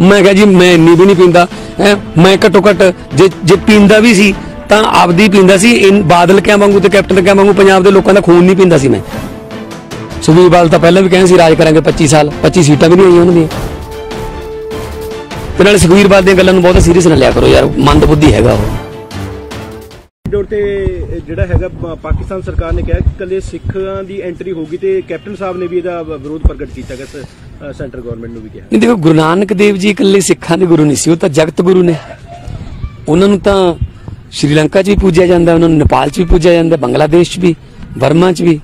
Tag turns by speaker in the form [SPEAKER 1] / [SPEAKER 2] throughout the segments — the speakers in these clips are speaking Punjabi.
[SPEAKER 1] ਮੈਂ ਕਿਹਾ ਜੀ ਮੈਂ ਇੰਨੀ ਵੀ ਨਹੀਂ ਪੀਂਦਾ ਹੈਂ, ਮੈਂ ਘੱਟੋ ਘੱਟ ਜੇ ਜੇ ਪੀਂਦਾ ਵੀ ਸੀ ਤਾਂ ਆਪਦੀ ਪੀਂਦਾ ਸੀ ਇਨ ਬਾਦਲ ਕਿਆਂ ਵਾਂਗੂ ਤੇ ਕੈਪਟਨ ਕਿਆਂ ਵਾਂਗੂ ਪੰਜਾਬ ਦੇ ਲੋਕਾਂ ਦਾ ਖੂਨ ਨਹੀਂ ਪੀਂਦਾ ਸੀ ਮੈਂ। ਸੁਖਬੀਰ ਬਾਦਲ ਤਾਂ ਪਹਿਲਾਂ ਵੀ ਕਹਿੰਦੇ ਸੀ ਰਾਜ ਕਰਾਂਗੇ 25 ਸਾਲ 25 ਸੀਟਾਂ ਵੀ ਨਹੀਂ ਆਈਆਂ ਉਹਨਾਂ ਦੀਆਂ। ਤੇ ਨਾਲੇ ਸੁਖਬੀਰ ਬਾਦਲ ਦੀਆਂ ਗੱਲਾਂ ਨੂੰ ਬਹੁਤ ਸੀਰੀਅਸ ਨਾ ਲਿਆ ਕਰੋ ਯਾਰ ਮੰਦ ਬੁੱਧੀ ਹੈਗਾ ਉਹ।
[SPEAKER 2] ਡੋਰ ਤੇ ਜਿਹੜਾ ਹੈਗਾ ਪਾਕਿਸਤਾਨ ਸਰਕਾਰ ਨੇ ਕਿਹਾ ਕਿ ਕੱਲੇ ਸਿੱਖਾਂ ਦੀ ਐਂਟਰੀ ਹੋਗੀ ਤੇ ਕੈਪਟਨ ਸਾਹਿਬ ਨੇ ਵੀ ਇਹਦਾ ਵਿਰੋਧ ਪ੍ਰਗਟ ਕੀਤਾ ਗਿਆ ਸੈਂਟਰ ਗਵਰਨਮੈਂਟ ਨੂੰ ਵੀ ਕਿਹਾ।
[SPEAKER 1] ਨਹੀਂ ਦੇਖੋ, ਗੁਰੂ ਨਾਨਕ ਦੇਵ ਜੀ ਇਕੱਲੇ ਸਿੱਖਾਂ ਦੇ ਗੁਰੂ ਨਹੀਂ ਸੀ, ਉਹ ਤਾਂ ਜਗਤ ਗੁਰੂ ਨੇ। ਉਹਨਾਂ ਨੂੰ ਤਾਂ ਸ਼੍ਰੀਲੰਕਾ 'ਚ ਵੀ ਪੂਜਿਆ ਜਾਂਦਾ, ਉਹਨਾਂ ਨੂੰ ਨੇਪਾਲ 'ਚ ਵੀ ਪੂਜਿਆ ਜਾਂਦਾ, ਬੰਗਲਾਦੇਸ਼ 'ਚ ਵੀ ਬਰਮਾ 'ਚ ਵੀ,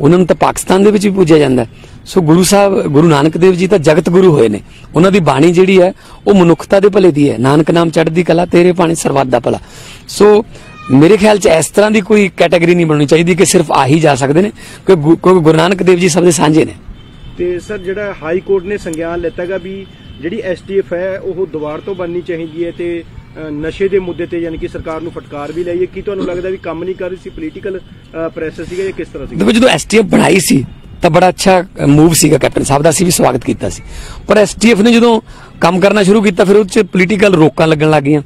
[SPEAKER 1] ਉਹਨਾਂ ਨੂੰ ਤਾਂ ਪਾਕਿਸਤਾਨ ਦੇ ਵਿੱਚ ਵੀ ਪੂਜਿਆ ਜਾਂਦਾ। ਸੋ ਗੁਰੂ ਸਾਹਿਬ, ਗੁਰੂ ਨਾਨਕ ਦੇਵ ਜੀ ਤਾਂ ਜਗਤ ਗੁਰੂ ਹੋਏ ਨੇ। ਉਹਨਾਂ ਦੀ ਬਾਣੀ ਜਿਹੜੀ ਹੈ, ਉਹ ਮਨੁੱਖਤਾ ਦੇ ਭਲੇ ਦੀ ਹੈ। ਨਾਨਕ ਨਾਮ ਚੜ੍ਹਦੀ ਕਲਾ, ਤੇਰੇ ਬਾਣੀ ਸਰਬੱਤ ਦਾ ਭਲਾ। ਸੋ ਮੇਰੇ ਖਿਆਲ 'ਚ ਇਸ ਤਰ੍ਹਾਂ ਦੀ ਕੋਈ ਕੈਟਾਗਰੀ ਨਹੀਂ ਬਣਨੀ ਚਾਹੀਦੀ ਕਿ ਸਿਰਫ ਆਹੀ ਜਾ ਸਕਦੇ ਨੇ ਕਿਉਂਕਿ ਗੁਰੂ ਨਾਨਕ ਦੇਵ ਜੀ ਸਭ ਦੇ ਸਾਂਝੇ ਨੇ।
[SPEAKER 2] ਤੇ ਸਰ ਜਿਹੜਾ ਹਾਈ ਕੋਰਟ ਨੇ ਸੰਗਿਆਨ ਲੈਤਾਗਾ ਵੀ ਜਿਹੜੀ ਐਸਟੀਐਫ ਹੈ ਉਹ ਦੁਬਾਰ ਤੋਂ ਬਣਨੀ ਚਾਹੀਦੀ ਹੈ ਤੇ ਨਸ਼ੇ ਦੇ ਮੁੱਦੇ ਤੇ ਯਾਨੀ ਕਿ ਸਰਕਾਰ ਨੂੰ ਫਟਕਾਰ ਵੀ ਲਈ ਹੈ ਕੀ ਤੁਹਾਨੂੰ ਲੱਗਦਾ ਵੀ ਕੰਮ ਨਹੀਂ ਕਰ ਰਹੀ ਸੀ? ਪੋਲੀਟੀਕਲ ਪ੍ਰੈਸ਼ਰ ਸੀਗਾ ਜਾਂ ਕਿਸ ਤਰ੍ਹਾਂ ਸੀਗਾ?
[SPEAKER 1] ਦੇਖੋ ਜਦੋਂ ਐਸਟੀਐਫ ਬਣਾਈ ਸੀ ਤਾਂ ਬੜਾ ਅੱਛਾ ਮੂਵ ਸੀਗਾ ਕੈਪਟਨ ਸਾਹਿਬ ਦਾ ਅਸੀਂ ਵੀ ਸਵਾਗਤ ਕੀਤਾ ਸੀ। ਪਰ ਐਸਟੀਐਫ ਨੇ ਜਦੋਂ ਕੰਮ ਕਰਨਾ ਸ਼ੁਰੂ ਕੀਤਾ ਫਿਰ ਉਹ 'ਚ ਪੋਲੀਟੀਕਲ ਰੋਕਾਂ ਲੱਗਣ ਲੱਗ ਗਈਆਂ।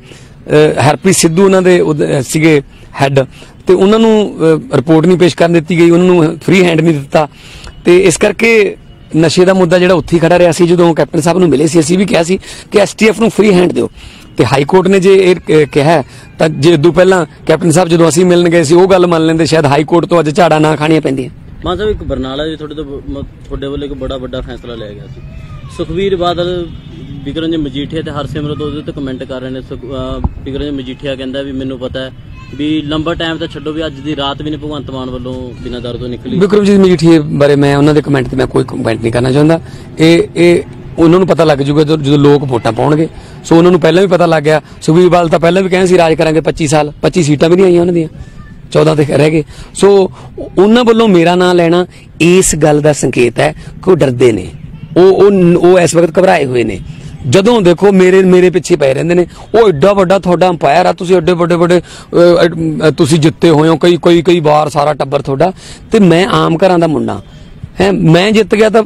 [SPEAKER 1] ਹਰਪ੍ਰੀਤ ਸਿੱਧੂ ਉਹਨਾਂ ਦੇ ਸੀਗੇ ਹੈੱਡ ਤੇ ਉਹਨਾਂ ਨੂੰ ਰਿਪੋਰਟ ਨਹੀਂ ਪੇਸ਼ ਕਰਨ ਦਿੱਤੀ ਗਈ, ਉਹਨਾਂ ਨੂੰ ਫ੍ਰੀ ਹੈਂਡ ਨਹੀਂ ਦਿੱਤਾ। ਤੇ ਇਸ ਕਰਕੇ ਨਸ਼ੇ ਦਾ ਮੁੱਦਾ ਜਿਹੜਾ ਉੱਥੇ ਖੜਾ ਰਿਹਾ ਸੀ, ਜਦੋਂ ਕੈਪਟਨ ਸਾਹਿਬ ਨੂੰ ਮਿਲੇ ਸੀ, ਅਸੀਂ ਵੀ ਕਿਹਾ ਸੀ ਕਿ ਐਸਟੀਐਫ ਨੂੰ ਫ੍ਰੀ ਹੈਂਡ ਦਿਓ। ਤੇ ਹਾਈ ਕੋਰਟ ਨੇ ਜੇ ਇਹ ਕਿਹਾ ਤਾਂ ਜੇ ਇਦੋਂ ਪਹਿਲਾਂ ਕੈਪਟਨ ਸਾਹਿਬ ਜਦੋਂ ਅਸੀਂ ਮਿਲਣ ਗਏ ਸੀ, ਉਹ ਗੱਲ ਮੰਨ ਲੈਂਦੇ, ਸ਼ਾਇਦ ਹਾਈ ਕੋਰਟ ਤੋਂ ਅੱਜ ਝਾੜਾ ਨਾ ਖਾਣੀਆਂ ਪੈਂਦੀਆਂ।
[SPEAKER 3] ਮਾਨ ਸਾਹਿਬ, ਇੱਕ ਬਰਨਾਲਾ ਜੀ ਤੁਹਾਡੇ ਤੋਂ ਤੁਹਾਡੇ ਵੱਲੋਂ ਇੱਕ ਬੜਾ ਵੱਡਾ ਫੈਸਲਾ ਲਿਆ ਗਿਆ ਸੀ। ਸੁਖਵੀਰ ਬਾਦਲ ਵਿਕਰਮ ਜੀ ਮਜੀਠੀਆ ਤੇ ਹਰਸਿਮਰਤ ਉਹਦੇ ਤੇ ਕਮੈਂਟ ਕਰ ਰਹੇ ਨੇ ਸੁਖ- ਜੀ ਮਜੀਠੀਆ ਕਹਿੰਦਾ ਵੀ ਮੈਨੂੰ ਪਤਾ ਹੈ ਵੀ ਲੰਬਾ ਟਾਈਮ ਤਾਂ ਛੱਡੋ ਵੀ ਅੱਜ ਦੀ ਰਾਤ ਵੀ ਨਹੀਂ ਭਗਵੰਤ ਮਾਨ ਵੱਲੋਂ ਬਿਨਾਂ ਦਰ ਤੋਂ ਨਿਕਲੀ।
[SPEAKER 1] ਵਿਕਰਮਜੀਤ ਮਜੀਠੀਏ ਬਾਰੇ ਮੈਂ ਉਹਨਾਂ ਦੇ ਕਮੈਂਟ ਤੇ ਮੈਂ ਕੋਈ ਕਮੈਂਟ ਨਹੀਂ ਕਰਨਾ ਚਾਹੁੰਦਾ। ਇਹ ਇਹ ਉਹਨਾਂ ਨੂੰ ਪਤਾ ਲੱਗ ਜੂਗਾ ਜਦੋਂ ਲੋਕ ਵੋਟਾਂ ਪਾਉਣਗੇ। ਸੋ ਉਹਨਾਂ ਨੂੰ ਪਹਿਲਾਂ ਵੀ ਪਤਾ ਲੱਗ ਗਿਆ। ਸੁਖਬੀਰ ਤਾਂ ਪਹਿਲਾਂ ਵੀ ਕਹਿੰਦੇ ਸੀ, ਰਾਜ ਕਰਾਂਗੇ 25 ਸਾਲ। 25 ਸੀਟਾਂ ਵੀ ਨਹੀਂ ਆਈਆਂ ਉਹਨਾਂ ਦੀਆਂ। 14 ਤੇ ਰਹਿ ਗਏ। ਸੋ ਉਹਨਾਂ ਵੱਲੋਂ ਮੇਰਾ ਨਾਂ ਲੈਣਾ ਇਸ ਗੱਲ ਦਾ ਸੰਕੇਤ ਹੈ ਕਿ ਉਹ ਡਰਦੇ ਨੇ। ਉਹ ਉਹ ਇਸ ਵਕਤ ਘਬਰਾਏ ਹੋਏ ਨੇ। ਜਦੋਂ ਦੇਖੋ ਮੇਰੇ ਮੇਰੇ ਪਿੱਛੇ ਪਏ ਰਹਿੰਦੇ ਨੇ। ਉਹ ਐਡਾ ਵੱਡਾ ਤੁਹਾਡਾ ਅੰਪਾਇਰ ਆ। ਤੁਸੀਂ ਐਡੇ ਵੱਡੇ ਵੱਡੇ ਤੁਸੀਂ ਜਿੱਤੇ ਹੋਏ ਹੋ। ਕਈ ਕਈ ਕਈ ਵਾਰ ਸਾਰਾ ਟੱਬਰ ਤੁਹਾਡਾ। ਤੇ ਮੈਂ ਆਮ ਘਰਾਂ ਦਾ ਮੁੰਡਾ। ਮੈਂ ਜਿੱਤ ਗਿਆ ਤਾਂ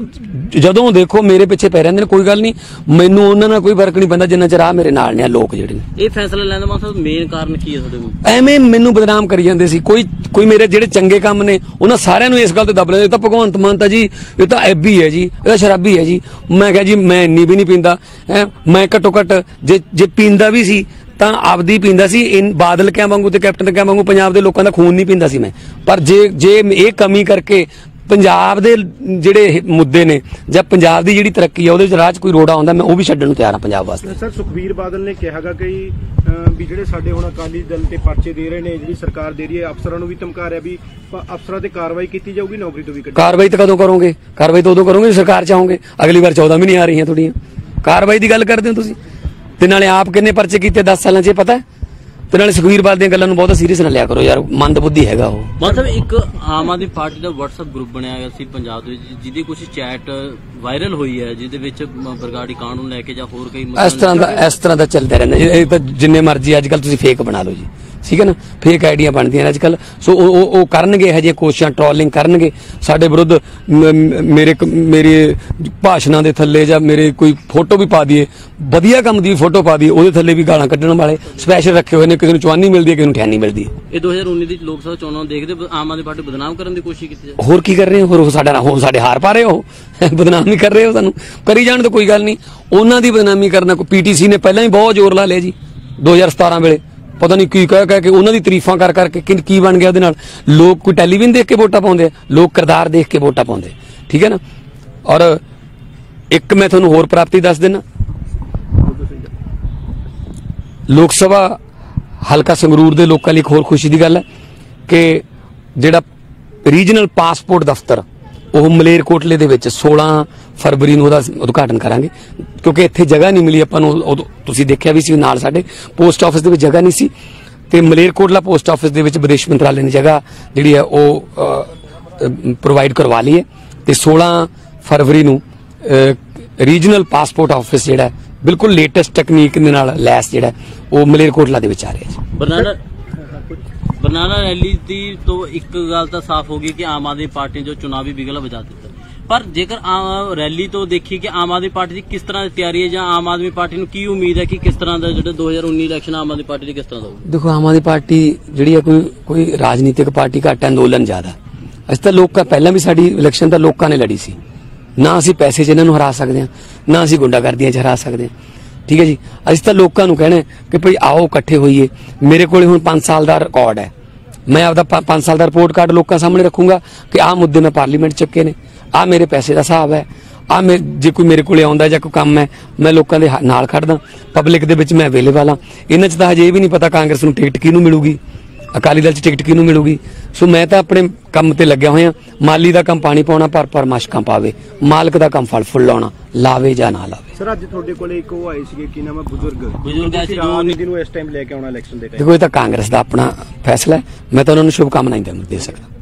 [SPEAKER 1] ਜਦੋਂ ਦੇਖੋ ਮੇਰੇ ਪਿੱਛੇ ਪੈ ਰਹਿੰਦੇ ਨੇ ਕੋਈ ਗੱਲ ਨਹੀਂ। ਮੈਨੂੰ ਉਹਨਾਂ ਨਾਲ ਕੋਈ ਫ਼ਰਕ ਨਹੀਂ ਪੈਂਦਾ ਜਿੰਨਾ ਚਿਰ ਆ ਮੇਰੇ ਨਾਲ ਨੇ ਲੋਕ ਜਿਹੜੇ ਨੇ।
[SPEAKER 3] ਇਹ ਫੈਸਲਾ ਲੈਣ ਦਾ ਸਾਹਿਬ ਮੇਨ ਕਾਰਨ ਕੀ ਹੈ ਤੁਹਾਡੇ
[SPEAKER 1] ਐਵੇਂ ਮੈਨੂੰ ਬਦਨਾਮ ਕਰੀ ਜਾਂਦੇ ਸੀ। ਕੋਈ ਕੋਈ ਮੇਰੇ ਜਿਹੜੇ ਚੰਗੇ ਕੰਮ ਨੇ ਉਹਨਾਂ ਸਾਰਿਆਂ ਨੂੰ ਇਸ ਗੱਲ ਤੇ ਦੱਬ ਲੈਂਦੇ। ਤਾਂ ਭਗਵੰਤ ਮਾਨ ਤਾਂ ਜੀ ਇਹ ਤਾਂ ਐਬੀ ਹੈ ਜੀ ਇਹ ਤਾਂ ਸ਼ਰਾਬੀ ਹੈ ਜੀ। ਮੈਂ ਕਿਹਾ ਜੀ ਮੈਂ ਇੰਨੀ ਵੀ ਨਹੀਂ ਪੀਂਦਾ। ਹੈਂ, ਮੈਂ ਘੱਟੋ ਘੱਟ ਜੇ ਜੇ ਪੀਂਦਾ ਵੀ ਸੀ ਤਾਂ ਆਪਦੀ ਪੀਂਦਾ ਸੀ। ਇਨ ਬਾਦਲ ਕਿਆਂ ਵਾਂਗੂ ਤੇ ਕੈਪਟਨ ਕਿਆਂ ਵਾਂਗੂ ਪੰਜਾਬ ਦੇ ਲੋਕਾਂ ਦਾ ਖੂਨ ਨਹੀਂ ਪੀਂਦਾ ਸੀ ਮੈਂ। ਪਰ ਜੇ ਜੇ ਇਹ ਕਮੀ ਕਰਕੇ ਪੰਜਾਬ ਦੇ ਜਿਹੜੇ ਮੁੱਦੇ ਨੇ ਜਾਂ ਪੰਜਾਬ ਦੀ ਜਿਹੜੀ ਤਰੱਕੀ ਆ ਉਹਦੇ ਵਿੱਚ ਰਾਹ 'ਚ ਕੋਈ ਰੋੜਾ ਆਉਂਦਾ ਮੈਂ ਉਹ ਵੀ ਛੱਡਣ ਨੂੰ ਤਿਆਰ ਹਾਂ ਪੰਜਾਬ ਵਾਸਤੇ।
[SPEAKER 2] ਸਰ ਸੁਖਵੀਰ ਬਾਦਲ ਨੇ ਕਿਹਾਗਾ ਕਿ ਵੀ ਜਿਹੜੇ ਸਾਡੇ ਹੁਣ ਅਕਾਲੀ ਦਲ ਤੇ ਪਰਚੇ ਦੇ ਰਹੇ ਨੇ ਜਿਹੜੀ ਸਰਕਾਰ ਦੇ ਰਹੀ ਹੈ ਅਫਸਰਾਂ ਨੂੰ ਵੀ ਧਮਕਾ ਰਿਹਾ ਵੀ ਅਫਸਰਾਂ ਤੇ ਕਾਰਵਾਈ ਕੀਤੀ ਜਾਊਗੀ ਨੌਕਰੀ ਤੋਂ ਵੀ ਕੱਢ
[SPEAKER 1] ਕਾਰਵਾਈ ਤਾਂ ਕਦੋਂ ਕਰੋਗੇ? ਕਾਰਵਾਈ ਤਾਂ ਉਦੋਂ ਕਰੋਗੇ ਸਰਕਾਰ ਚਾਹੋਗੇ? ਅਗਲੀ ਵਾਰ 14 ਵੀ ਨਹੀਂ ਆ ਰਹੀਆਂ ਤੁਹਾਡੀਆਂ। ਕਾਰਵਾਈ ਦੀ ਗੱਲ ਕਰਦੇ ਹੋ ਤੁਸੀਂ? ਤੇ ਨਾਲੇ ਆਪ ਕਿੰਨੇ ਪਰਚੇ ਕੀਤੇ? 10 ਸਾਲਾਂ 'ਚ ਇਹ ਪਤਾ ਹੈ? ਤੇ ਨਾਲੇ ਸੁਖਵੀਰ ਬਾਦਲ ਦੀਆਂ ਗੱਲਾਂ ਨੂੰ ਬਹੁਤ ਸੀਰੀਅਸ ਨਾ ਲਿਆ ਕਰੋ ਯਾਰ ਮੰਦ ਬੁੱਧੀ ਹੈਗਾ ਉਹ।
[SPEAKER 3] ਸਾਹਿਬ ਇੱਕ ਆਮ ਆਦਮੀ ਪਾਰਟੀ ਦਾ WhatsApp ਗਰੁੱਪ ਬਣਿਆ ਹੋਇਆ ਸੀ ਪੰਜਾਬ ਦੇ ਵਿੱਚ ਜਿਹਦੀ ਕੁਝ ਚੈਟ ਵਾਇਰਲ ਹੋਈ ਹੈ ਜਿਹਦੇ ਵਿੱਚ ਬਰਗਾੜੀ ਕਾਂਡ ਨੂੰ ਲੈ ਕੇ ਜਾਂ ਹੋਰ ਕਈ
[SPEAKER 1] ਇਸ ਤਰ੍ਹਾਂ ਦਾ ਇਸ ਤਰ੍ਹਾਂ ਦਾ ਚੱਲਦਾ ਰਹਿੰਦਾ ਇਹ ਇਹ ਤਾਂ ਜਿੰਨੇ ਮਰਜ਼ੀ ਅੱਜ ਕੱਲ ਤੁਸੀਂ ਫੇਕ ਬਣਾ ਲਓ ਜੀ। ਠੀਕ ਹੈ ਨਾ? ਫੇਕ ਆਈਡੀਆਂ ਬਣਦੀਆਂ ਨੇ ਅੱਜ ਕੱਲ ਸੋ ਉਹ ਉਹ- ਕਰਨਗੇ ਇਹ ਜਿਹੇ ਕੋਸ਼ਿਸ਼ਾਂ ਟ੍ਰੋਲਿੰਗ ਕਰਨਗੇ। ਸਾਡੇ ਵਿਰੁੱਧ ਮੇਰੇ ਕ- ਮੇਰੇ ਭਾਸ਼ਣਾਂ ਦੇ ਥੱਲੇ ਜਾਂ ਮੇਰੇ ਕੋਈ ਫੋਟੋ ਵੀ ਪਾ ਦਈਏ। ਵਧੀਆ ਕੰਮ ਦੀ ਫੋਟੋ ਪਾ ਦਈਏ ਉਹਦੇ ਥੱਲੇ ਵੀ ਗਾਲਾਂ ਕੱਢਣ ਵਾਲੇ ਸਪੈਸ਼ਲ ਰੱਖੇ ਹੋਏ ਨੇ। ਕਿਸੇ ਨੂੰ ਚਵਾਨੀ ਮਿਲਦੀ ਹੈ ਕਿਸੇ ਨੂੰ ਠਿਆਨੀ ਮਿਲਦੀ ਹੈ।
[SPEAKER 3] ਇਹ 2019 ਦੀ ਲੋਕ ਸਭਾ ਚੋਣਾਂ ਦੇਖਦੇ ਆਮ ਆਦਮੀ ਪਾਰਟੀ ਬਦਨਾਮ ਕਰਨ ਦੀ ਕੋਸ਼ਿਸ਼ ਕੀਤੀ ਜਾ
[SPEAKER 1] ਹੋਰ ਕੀ ਕਰ ਰਹੇ ਹੋ? ਹੋਰ ਸਾਡਾ ਹੋਰ ਸਾਡੇ ਹਾਰ ਪਾ ਰਹੇ ਹੋ? ਬਦਨਾਮੀ ਕਰ ਰਹੇ ਹੋ ਸਾਨੂੰ? ਕਰੀ ਜਾਣ ਤਾਂ ਕੋਈ ਗੱਲ ਨਹੀਂ। ਉਹਨਾਂ ਦੀ ਬਦਨਾਮੀ ਕਰਨਾ ਕੋਈ ਪੀਟੀਸੀ ਨੇ ਪਹਿਲਾਂ ਹੀ ਬਹੁਤ ਜ਼ੋਰ ਲਾ ਲਿਆ ਜੀ 2017 ਵੇਲੇ। ਪਤਾ ਨਹੀਂ ਕੀ ਕਹਿ ਕਹਿ ਕੇ ਉਹਨਾਂ ਦੀ ਤਾਰੀਫਾਂ ਕਰ ਕਰਕੇ ਕਿ ਕੀ ਬਣ ਗਿਆ ਉਹਦੇ ਨਾਲ। ਲੋਕ ਕੋਈ ਟੈਲੀਵਿਜ਼ਨ ਦੇਖ ਕੇ ਵੋਟਾਂ ਪਾਉਂਦੇ ਆ, ਲੋਕ ਕਿਰਦਾਰ ਦੇਖ ਕੇ ਵੋਟਾਂ ਪਾਉਂਦੇ ਠੀਕ ਹੈ ਨਾ? ਔਰ ਇੱਕ ਮੈਂ ਤੁਹਾਨੂੰ ਹੋਰ ਪ੍ਰਾਪਤੀ ਦੱਸ ਦਿੰਨਾ ਲੋਕ ਸਭਾ ਹਲਕਾ ਸੰਗਰੂਰ ਦੇ ਲੋਕਾਂ ਲਈ ਇੱਕ ਹੋਰ ਖੁਸ਼ੀ ਦੀ ਗੱਲ ਹੈ ਕਿ ਜਿਹੜਾ ਰੀਜਨਲ ਪਾਸਪੋਰਟ ਦਫ਼ਤਰ ਉਹ ਮਲੇਰਕੋਟਲੇ ਦੇ ਵਿੱਚ 16 ਫਰਵਰੀ ਨੂੰ ਉਹਦਾ ਉਦਘਾਟਨ ਕਰਾਂਗੇ। ਕਿਉਂਕਿ ਇੱਥੇ ਜਗ੍ਹਾ ਨਹੀਂ ਮਿਲੀ ਆਪਾਂ ਨੂੰ ਤੁਸੀਂ ਦੇਖਿਆ ਵੀ ਸੀ ਨਾਲ ਸਾਡੇ ਪੋਸਟ ਆਫਿਸ ਦੇ ਵਿੱਚ ਜਗ੍ਹਾ ਨਹੀਂ ਸੀ। ਤੇ ਮਲੇਰਕੋਟਲਾ ਪੋਸਟ ਆਫਿਸ ਦੇ ਵਿੱਚ ਵਿਦੇਸ਼ ਮੰਤਰਾਲੇ ਨੇ ਜਗ੍ਹਾ ਜਿਹੜੀ ਹੈ ਉਹ ਪ੍ਰੋਵਾਈਡ ਕਰਵਾ ਲਈ ਹੈ। ਤੇ 16 ਫਰਵਰੀ ਨੂੰ ਰੀਜਨਲ ਪਾਸਪੋਰਟ ਆਫਿਸ ਜਿਹੜਾ ਬਿਲਕੁਲ ਲੇਟੈਸਟ ਟੈਕਨੀਕ ਦੇ ਨਾਲ ਲੈਸ ਜਿਹੜਾ ਉਹ ਮਲੇਰਕੋਟਲਾ ਦੇ ਵਿੱਚ ਆ ਰਿਹਾ ਜੀ।
[SPEAKER 3] ਬਰਨਾਲਾ ਬਰਨਾਲਾ ਰੈਲੀ ਦੀ ਤੋਂ ਇੱਕ ਗੱਲ ਤਾਂ ਸਾਫ਼ ਹੋ ਗਈ ਕਿ ਆਮ ਆਦਮੀ ਪਾਰਟੀ ਜੋ ਚੁਣਾਵੀ ਬਿਗਲ ਵਜਾ ਦਿੱਤਾ। ਪਰ ਜੇਕਰ ਰੈਲੀ ਤੋਂ ਦੇਖੀ ਕਿ ਆਮ ਆਦਮੀ ਪਾਰਟੀ ਦੀ ਕਿਸ ਤਰ੍ਹਾਂ ਦੀ ਤਿਆਰੀ ਹੈ ਜਾਂ ਆਮ ਆਦਮੀ ਪਾਰਟੀ ਨੂੰ ਕੀ ਉਮੀਦ ਹੈ ਕਿ ਕਿਸ ਤਰ੍ਹਾਂ ਦਾ ਜਿਹੜਾ 2019 ਇਲੈਕਸ਼ਨ ਆਮ ਆਦਮੀ ਪਾਰਟੀ ਦੀ ਕਿਸ ਤਰ੍ਹਾਂ ਦਾ ਹੋਊਗਾ?
[SPEAKER 1] ਦੇਖੋ, ਆਮ ਆਦਮੀ ਪਾਰਟੀ ਜਿਹੜੀ ਹੈ ਕੋਈ ਕੋਈ ਰਾਜਨੀਤਿਕ ਪਾਰਟੀ ਘੱਟ ਅੰਦੋਲਨ ਜ਼ਿਆਦਾ ਅਸੀਂ ਤਾਂ ਲੋਕਾਂ ਪਹਿਲਾਂ ਵੀ ਸਾਡੀ ਇਲੈਕਸ਼ਨ ਤਾਂ ਲੋਕਾਂ ਨੇ ਲੜੀ ਸੀ। ਨਾ ਅਸੀਂ ਪੈਸੇ 'ਚ ਇਹਨਾਂ ਨੂੰ ਹਰਾ ਸਕਦੇ ਹਾਂ, ਨਾ ਅਸੀਂ ਗੁੰਡਾਗਰਦੀਆਂ 'ਚ ਹਰਾ ਸਕਦੇ ਹਾਂ। ਠੀਕ ਹੈ ਜੀ? ਅਸੀਂ ਤਾਂ ਲੋਕਾਂ ਨੂੰ ਕਹਿਣਾ ਕਿ ਭਈ ਆਓ ਇਕੱਠੇ ਹੋਈਏ। ਮੇਰੇ ਕੋਲੇ ਹੁਣ 5 ਸਾਲ ਦਾ ਰਿਕਾਰਡ ਹੈ। ਮੈਂ ਆਪਦਾ 5 ਸਾਲ ਦਾ ਰਿਪੋਰਟ ਕਾਰਡ ਲੋਕਾਂ ਸਾਹਮਣੇ ਰੱਖੂੰਗਾ ਕਿ ਆਹ ਮੁੱਦੇ ਮੈਂ ਪਾਰਲੀਮੈਂਟ 'ਚ ਚੱਕੇ ਨੇ। ਆਹ ਮੇਰੇ ਪੈਸੇ ਦਾ ਹਿਸਾਬ ਹੈ। ਆ ਮੈਂ, ਜੇ ਕੋਈ ਮੇਰੇ ਕੋਲੇ ਆਉਂਦਾ ਜਾਂ ਕੋਈ ਕੰਮ ਹੈ, ਮੈਂ ਲੋਕਾਂ ਦੇ ਨਾਲ ਖੜਦਾ। ਪਬਲਿਕ ਦੇ ਵਿੱਚ ਮੈਂ ਅਵੇਲੇਬਲ ਹਾਂ। ਇਹਨਾਂ 'ਚ ਤਾਂ ਹਜੇ ਇਹ ਵੀ ਨਹੀਂ ਪਤਾ ਕਾਂਗਰਸ ਨੂੰ ਟਿਕਟ ਕਿਹਨੂੰ ਮਿਲੂਗੀ। ਅਕਾਲੀ ਦਲ 'ਚ ਟਿਕਟ ਕਿਹਨੂੰ ਮਿਲੂਗੀ। ਸੋ ਮੈਂ ਤਾਂ ਆਪਣੇ ਕੰਮ ਤੇ ਲੱਗਿਆ ਹੋਇਆ। ਮਾਲੀ ਦਾ ਕੰਮ ਪਾਣੀ ਪਾਉਣਾ ਪਰ ਪਰ ਮਸ਼ਕਾਂ ਪਾਵੇ। ਮਾਲਕ ਦਾ ਕੰਮ ਫਲ ਫੁੱਲ ਲਾਉਣਾ ਲਾਵੇ ਜਾਂ ਨਾ ਲਾਵੇ।
[SPEAKER 2] ਸਰ ਅੱਜ ਤੁਹਾਡੇ ਕੋਲੇ ਇੱਕ ਉਹ ਆਏ ਸੀਗੇ ਕੀ ਨਾਮ ਹੈ? ਬਜ਼ੁਰਗ।
[SPEAKER 3] ਬਜ਼ੁਰਗ ਆਏ ਸੀ ਜੋ
[SPEAKER 2] ਰਾਜਨੀਤੀ ਨੂੰ ਇਸ ਟਾਈਮ ਲੈ ਕੇ ਆਉਣਾ ਇਲੈਕਸ਼ਨ ਦੇ ਟਾਈਮ
[SPEAKER 1] ਦੇਖੋ ਇਹ ਤਾਂ ਕਾਂਗਰਸ ਦਾ ਆਪਣਾ ਫੈਸਲਾ ਹੈ। ਮੈਂ ਤਾਂ ਉਹਨਾਂ ਨੂੰ ਸ਼ੁਭ ਕਾਮਨਾਵਾਂ ਦੇ ਸਕਦਾ।